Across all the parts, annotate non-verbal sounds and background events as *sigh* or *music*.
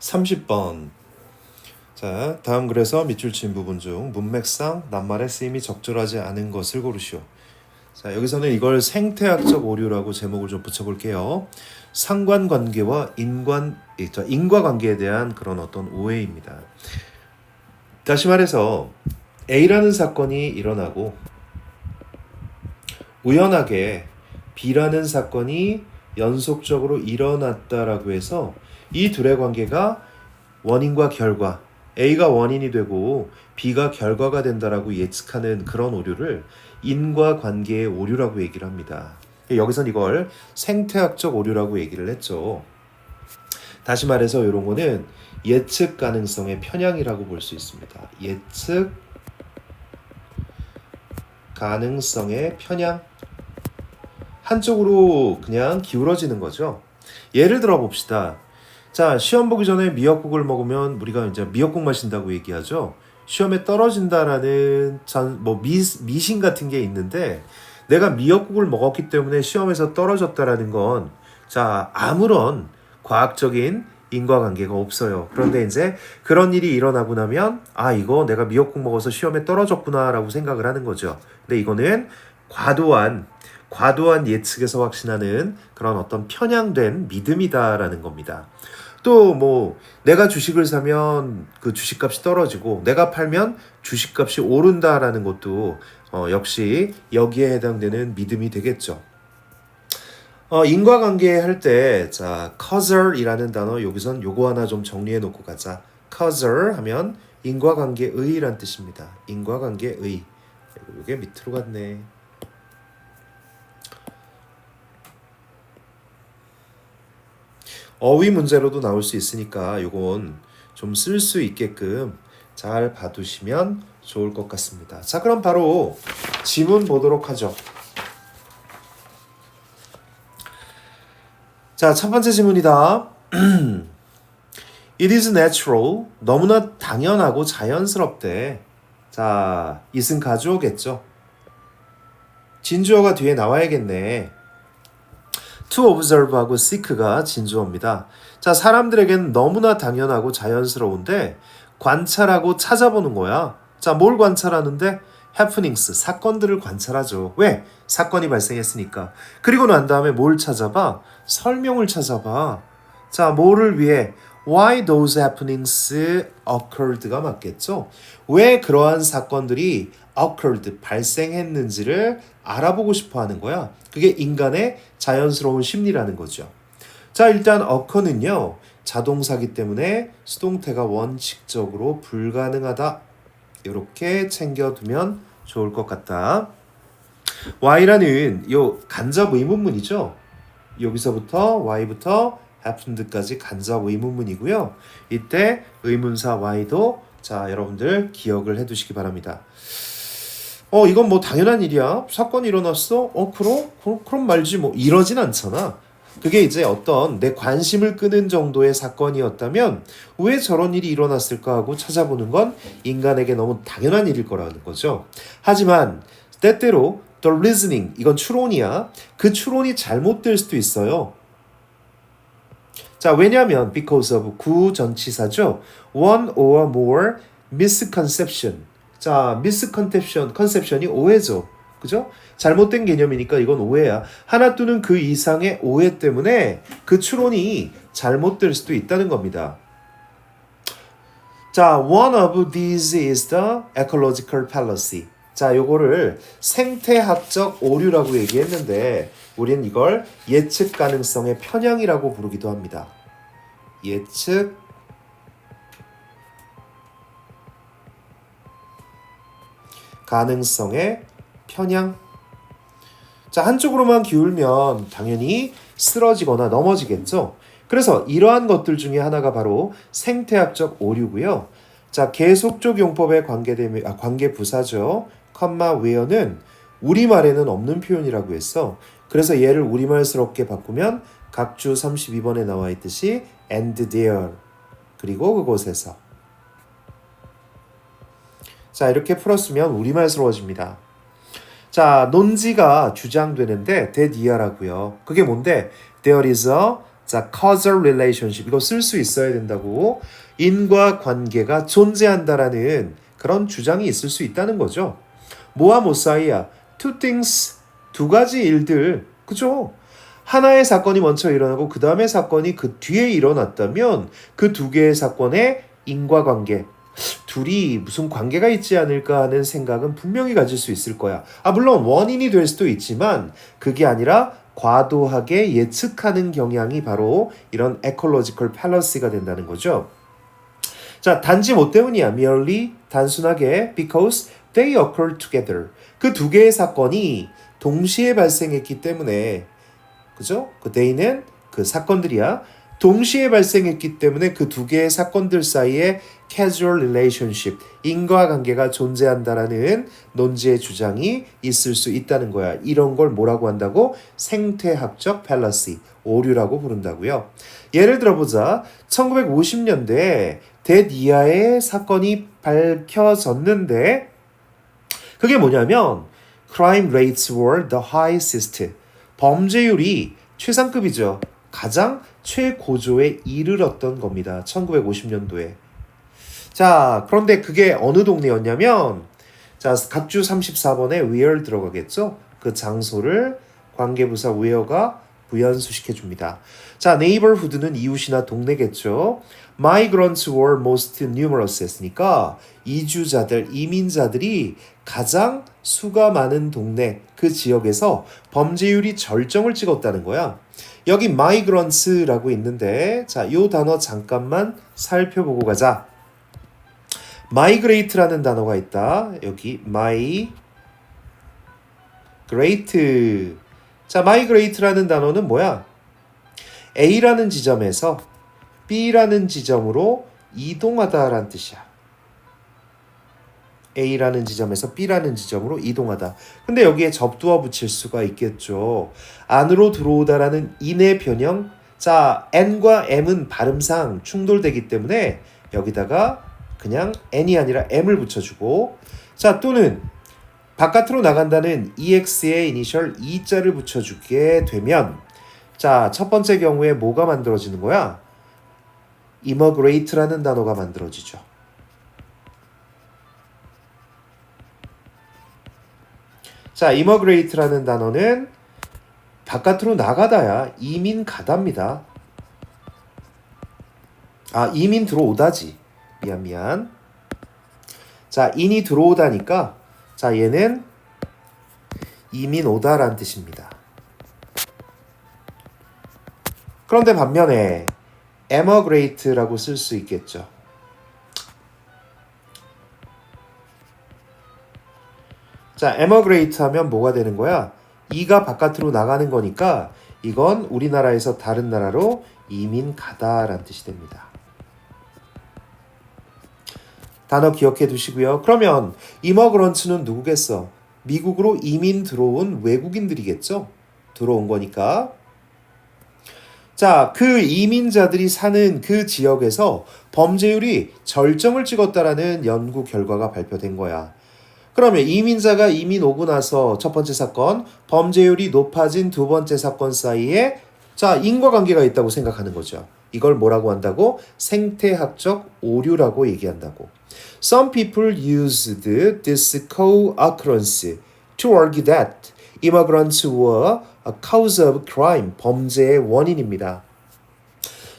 30번. 자, 다음 글에서 밑줄 친 부분 중 문맥상 낱말의 쓰임이 적절하지 않은 것을 고르시오. 자, 여기서는 이걸 생태학적 오류라고 제목을 좀 붙여볼게요. 상관관계와 인관, 인과관계에 대한 그런 어떤 오해입니다. 다시 말해서 A라는 사건이 일어나고 우연하게 B라는 사건이 연속적으로 일어났다라고 해서 이 둘의 관계가 원인과 결과 A가 원인이 되고 B가 결과가 된다라고 예측하는 그런 오류를 인과 관계의 오류라고 얘기를 합니다. 여기선 이걸 생태학적 오류라고 얘기를 했죠. 다시 말해서 이런 거는 예측 가능성의 편향이라고 볼 수 있습니다. 예측 가능성의 편향 한쪽으로 그냥 기울어지는 거죠. 예를 들어 봅시다. 자, 시험 보기 전에 미역국을 먹으면 우리가 이제 미역국 마신다고 얘기하죠. 시험에 떨어진다라는 전, 뭐 미, 미신 같은 게 있는데 내가 미역국을 먹었기 때문에 시험에서 떨어졌다라는 건 자, 아무런 과학적인 인과관계가 없어요. 그런데 이제 그런 일이 일어나고 나면 아, 이거 내가 미역국 먹어서 시험에 떨어졌구나라고 생각을 하는 거죠. 근데 이거는 과도한 과도한 예측에서 확신하는 그런 어떤 편향된 믿음이다라는 겁니다. 또 뭐 내가 주식을 사면 그 주식값이 떨어지고 내가 팔면 주식값이 오른다라는 것도 어, 역시 여기에 해당되는 믿음이 되겠죠. 어, 인과관계 할 때, 자, causal이라는 단어 여기선 요거 하나 좀 정리해 놓고 가자. causal 하면 인과관계의란 뜻입니다. 인과관계의. 이게 밑으로 갔네. 어휘 문제로도 나올 수 있으니까 요건 좀 쓸 수 있게끔 잘 봐두시면 좋을 것 같습니다. 자, 그럼 바로 지문 보도록 하죠. 자, 첫 번째 지문이다. *clears throat* It is natural. 너무나 당연하고 자연스럽대. 자, it은 가주어겠죠. 진주어가 뒤에 나와야겠네. To observe하고 seek가 진주어입니다. 자, 사람들에게는 너무나 당연하고 자연스러운데 관찰하고 찾아보는 거야. 자, 뭘 관찰하는데? happenings, 사건들을 관찰하죠. 왜? 사건이 발생했으니까. 그리고 난 다음에 뭘 찾아봐? 설명을 찾아봐. 자, 뭐를 위해? Why those happenings occurred가 맞겠죠? 왜 그러한 사건들이 occurred, 발생했는지를 알아보고 싶어 하는 거야. 그게 인간의 자연스러운 심리라는 거죠. 자, 일단 occur는요, 자동사기 때문에 수동태가 원칙적으로 불가능하다. 이렇게 챙겨두면 좋을 것 같다. Y라는 요 간접 의문문이죠. 여기서부터 Y부터 happened까지 간접 의문문이고요. 이때 의문사 Y도 자 여러분들 기억을 해두시기 바랍니다. 어 이건 뭐 당연한 일이야. 사건이 일어났어. 어 그럼 그럼, 그럼 말지 뭐 이러진 않잖아. 그게 이제 어떤 내 관심을 끄는 정도의 사건이었다면 왜 저런 일이 일어났을까 하고 찾아보는 건 인간에게 너무 당연한 일일 거라는 거죠. 하지만 때때로 the reasoning 이건 추론이야. 그 추론이 잘못될 수도 있어요. 자, 왜냐하면 because of 구전치사죠. one or more misconception. 자, misconception, conception이 오해죠. 그죠? 잘못된 개념이니까 이건 오해야. 하나 또는 그 이상의 오해 때문에 그 추론이 잘못될 수도 있다는 겁니다. 자, one of these is the ecological fallacy. 자, 요거를 생태학적 오류라고 얘기했는데 우리는 이걸 예측 가능성의 편향이라고 부르기도 합니다. 예측 가능성의 편향. 자, 한쪽으로만 기울면 당연히 쓰러지거나 넘어지겠죠. 그래서 이러한 것들 중에 하나가 바로 생태학적 오류고요. 자, 계속적 용법의 관계되면 아, 관계 부사죠. 컴마 웨어는 우리말에는 없는 표현이라고 했어. 그래서 얘를 우리말스럽게 바꾸면 각주 32번에 나와 있듯이 and there 그리고 그곳에서 자 이렇게 풀었으면 우리말스러워집니다. 자 논지가 주장되는데 대디아라고요. 그게 뭔데? There is a 자, causal relationship 이거 쓸 수 있어야 된다고 인과 관계가 존재한다라는 그런 주장이 있을 수 있다는 거죠. 모아 모사이야 two things 두 가지 일들 그죠? 하나의 사건이 먼저 일어나고 그 다음에 사건이 그 뒤에 일어났다면 그 두 개의 사건의 인과관계 둘이 무슨 관계가 있지 않을까 하는 생각은 분명히 가질 수 있을 거야. 아 물론 원인이 될 수도 있지만 그게 아니라 과도하게 예측하는 경향이 바로 이런 에콜로지컬 팔러시가 된다는 거죠. 자, 단지 뭐 때문이야? merely 단순하게 because they occur together. 그 두 개의 사건이 동시에 발생했기 때문에 그죠? 그 they는 그 사건들이야. 동시에 발생했기 때문에 그 두 개의 사건들 사이에 casual relationship, 인과관계가 존재한다라는 논지의 주장이 있을 수 있다는 거야. 이런 걸 뭐라고 한다고? 생태학적 fallacy, 오류라고 부른다고요. 예를 들어보자. 1950년대에 대니아의 사건이 밝혀졌는데 그게 뭐냐면 crime rates were the highest. 범죄율이 최상급이죠. 가장 최고조에 이르렀던 겁니다. 1950년도에. 자, 그런데 그게 어느 동네였냐면 자, 각주 34번에 where 들어가겠죠? 그 장소를 관계부사 where가 부연수식해 줍니다. 자, neighborhood는 이웃이나 동네겠죠. Migrants were most numerous 했으니까 이주자들, 이민자들이 가장 수가 많은 동네, 그 지역에서 범죄율이 절정을 찍었다는 거야. 여기 migrants라고 있는데 자, 요 단어 잠깐만 살펴보고 가자. migrate라는 단어가 있다. 여기 my great 자, migrate라는 단어는 뭐야? A라는 지점에서 B라는 지점으로 이동하다라는 뜻이야. A라는 지점에서 B라는 지점으로 이동하다. 근데 여기에 접두어 붙일 수가 있겠죠. 안으로 들어오다라는 인의 변형. 자, N과 M은 발음상 충돌되기 때문에 여기다가 그냥 N이 아니라 M을 붙여주고 자, 또는 바깥으로 나간다는 EX의 이니셜 E자를 붙여주게 되면 자, 첫 번째 경우에 뭐가 만들어지는 거야? immigrate라는 단어가 만들어지죠. 자, immigrate라는 단어는 바깥으로 나가다야 이민 가다입니다. 아, 이민 들어오다지. 미안 미안. 자, 인이 들어오다니까 자, 얘는 이민 오다라는 뜻입니다. 그런데 반면에 emigrate라고 쓸 수 있겠죠. 자, emigrate 하면 뭐가 되는 거야? 이가 바깥으로 나가는 거니까 이건 우리나라에서 다른 나라로 이민 가다라는 뜻이 됩니다. 단어 기억해 두시고요. 그러면 이머그런츠는 누구겠어? 미국으로 이민 들어온 외국인들이겠죠? 들어온 거니까. 자, 그 이민자들이 사는 그 지역에서 범죄율이 절정을 찍었다라는 연구 결과가 발표된 거야. 그러면 이민자가 이민 오고 나서 첫 번째 사건, 범죄율이 높아진 두 번째 사건 사이에 자, 인과관계가 있다고 생각하는 거죠. 이걸 뭐라고 한다고? 생태학적 오류라고 얘기한다고. Some people used this co-occurrence to argue that immigrants were a cause of crime, 범죄의 원인입니다.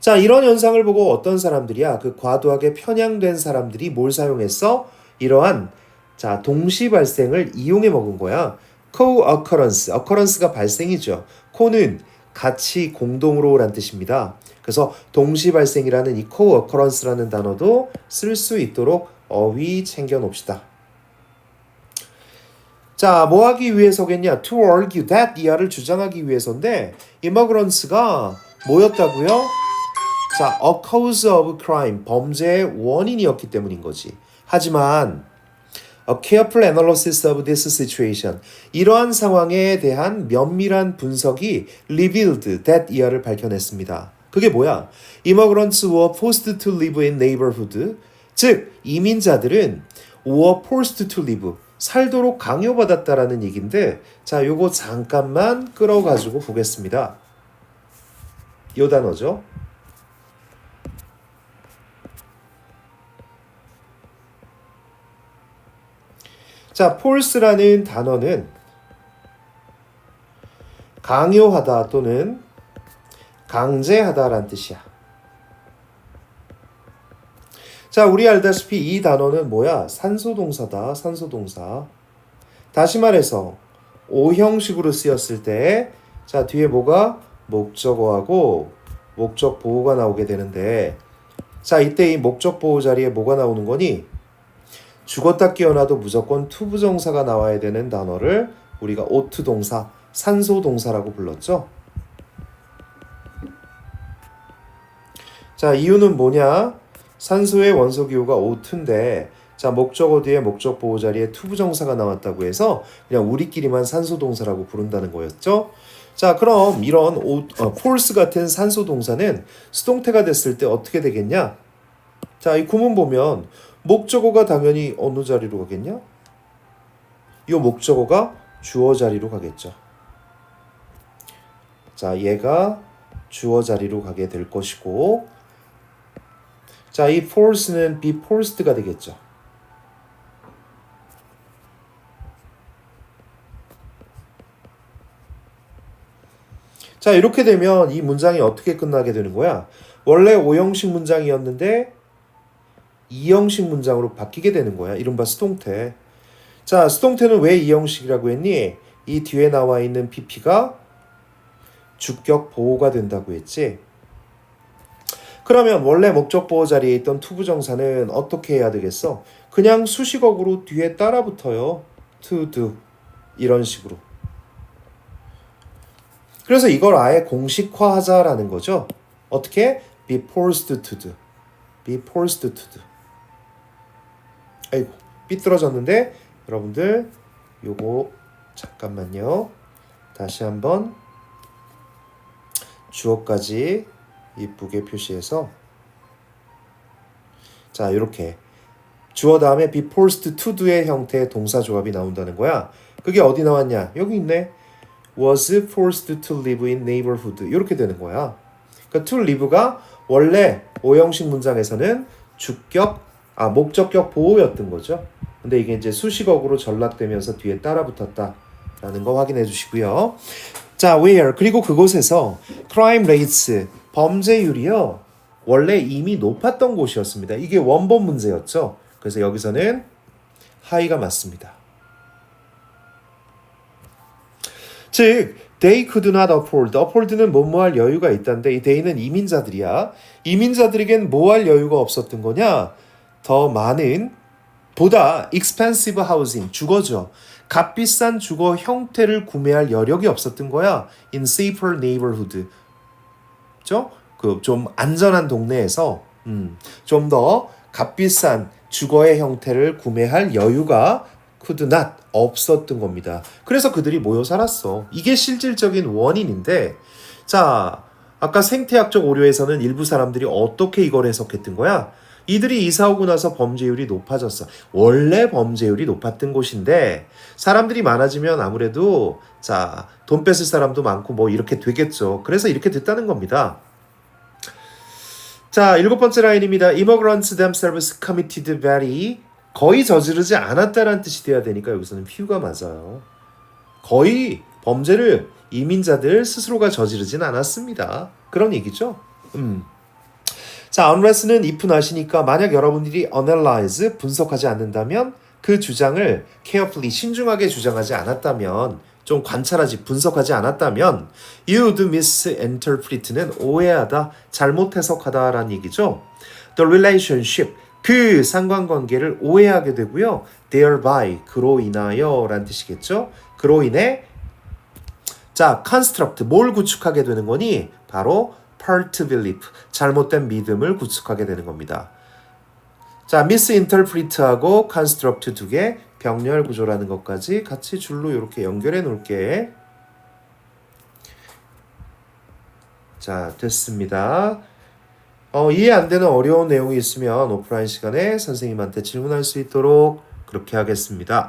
자, 이런 현상을 보고 어떤 사람들이야? 그 과도하게 편향된 사람들이 뭘 사용했어? 이러한 자, 동시 발생을 이용해 먹은 거야. co-occurrence, occurrence가 발생이죠. co는 같이 공동으로란 뜻입니다. 그래서 동시 발생이라는 이 co-occurrence라는 단어도 쓸 수 있도록 어휘 챙겨 놓읍시다. 자, 뭐 하기 위해서겠냐? To argue that 이하를 주장하기 위해서인데 immigrant가 뭐였다고요? 자, a cause of crime 범죄의 원인이었기 때문인 거지. 하지만 A careful analysis of this situation. 이러한 상황에 대한 면밀한 분석이 revealed that 이하를 밝혀냈습니다. 그게 뭐야? Immigrants were forced to live in neighborhood. 즉, 이민자들은 were forced to live. 살도록 강요받았다라는 얘기인데, 자, 요거 잠깐만 끌어 가지고 보겠습니다. 요 단어죠. 자, force라는 단어는 강요하다 또는 강제하다라는 뜻이야. 자, 우리 알다시피 이 단어는 뭐야? 산소 동사다. 산소 동사. 다시 말해서 오 형식으로 쓰였을 때 자, 뒤에 뭐가 목적어하고 목적 보호가 나오게 되는데 자, 이때 이 목적 보호 자리에 뭐가 나오는 거니? 죽었다 깨어나도 무조건 투부정사가 나와야 되는 단어를 우리가 오투 동사, 산소 동사라고 불렀죠. 자, 이유는 뭐냐? 산소의 원소 기호가 O2인데 자, 목적어 뒤에 목적 보호 자리에 투부 정사가 나왔다고 해서 그냥 우리끼리만 산소 동사라고 부른다는 거였죠. 자, 그럼 이런 오, 어, force 같은 산소 동사는 수동태가 됐을 때 어떻게 되겠냐? 자, 이 구문 보면 목적어가 당연히 어느 자리로 가겠냐? 이 목적어가 주어 자리로 가겠죠. 자, 얘가 주어 자리로 가게 될 것이고 자, 이 force는 be forced가 되겠죠. 자, 이렇게 되면 이 문장이 어떻게 끝나게 되는 거야? 원래 5형식 문장이었는데 2형식 문장으로 바뀌게 되는 거야. 이른바 수동태. 자, 수동태는 왜 2형식이라고 했니? 이 뒤에 나와 있는 PP가 주격 보호가 된다고 했지. 그러면 원래 목적 보호 자리에 있던 투부 정사는 어떻게 해야 되겠어? 그냥 수식어구로 뒤에 따라 붙어요. to do 이런 식으로. 그래서 이걸 아예 공식화하자라는 거죠. 어떻게? be forced to do. be forced to do. 아이고 삐뚤어졌는데 여러분들 요거 잠깐만요. 다시 한번 주어까지 이쁘게 표시해서 자 이렇게 주어 다음에 be forced to do의 형태의 동사 조합이 나온다는 거야. 그게 어디 나왔냐? 여기 있네. was forced to live in neighborhood 이렇게 되는 거야. 그러니까 to live가 원래 오형식 문장에서는 주격 아 목적격 보호였던 거죠. 근데 이게 이제 수식어구로 전락되면서 뒤에 따라 붙었다라는 거 확인해 주시고요. 자, where 그리고 그곳에서 crime rates 범죄율이요. 원래 이미 높았던 곳이었습니다. 이게 원본 문제였죠. 그래서 여기서는 하이가 맞습니다. 즉 they could not afford. afford는 뭐뭐할 여유가 있다는데 이 they는 이민자들이야. 이민자들에겐 뭐 할 여유가 없었던 거냐? 더 많은 보다 expensive housing 주거죠. 값비싼 주거 형태를 구매할 여력이 없었던 거야. in safer neighborhood. 그죠? 그 좀 안전한 동네에서 음, 좀 더 값비싼 주거의 형태를 구매할 여유가 not 없었던 겁니다. 그래서 그들이 모여 살았어. 이게 실질적인 원인인데 자 아까 생태학적 오류에서는 일부 사람들이 어떻게 이걸 해석했던 거야? 이들이 이사 오고 나서 범죄율이 높아졌어. 원래 범죄율이 높았던 곳인데 사람들이 많아지면 아무래도 자, 돈 뺏을 사람도 많고 뭐 이렇게 되겠죠. 그래서 이렇게 됐다는 겁니다. 자, 일곱 번째 라인입니다. Immigrants themselves committed very 거의 저지르지 않았다라는 뜻이 돼야 되니까 여기서는 few가 맞아요. 거의 범죄를 이민자들 스스로가 저지르진 않았습니다. 그런 얘기죠. 음. 자, unless는 if not이니까 만약 여러분들이 analyze 분석하지 않는다면 그 주장을 carefully 신중하게 주장하지 않았다면 좀 관찰하지 분석하지 않았다면 you would misinterpret는 오해하다 잘못 해석하다라는 얘기죠. The relationship 그 상관관계를 오해하게 되고요. thereby 그로 인하여라는 뜻이겠죠. 그로 인해 자 construct 뭘 구축하게 되는 거니 바로 belief 잘못된 믿음을 구축하게 되는 겁니다. 자 misinterpret하고 construct 두 개 병렬 구조라는 것까지 같이 줄로 이렇게 연결해 놓을게. 자 됐습니다. 어, 이해 안 되는 어려운 내용이 있으면 오프라인 시간에 선생님한테 질문할 수 있도록 그렇게 하겠습니다.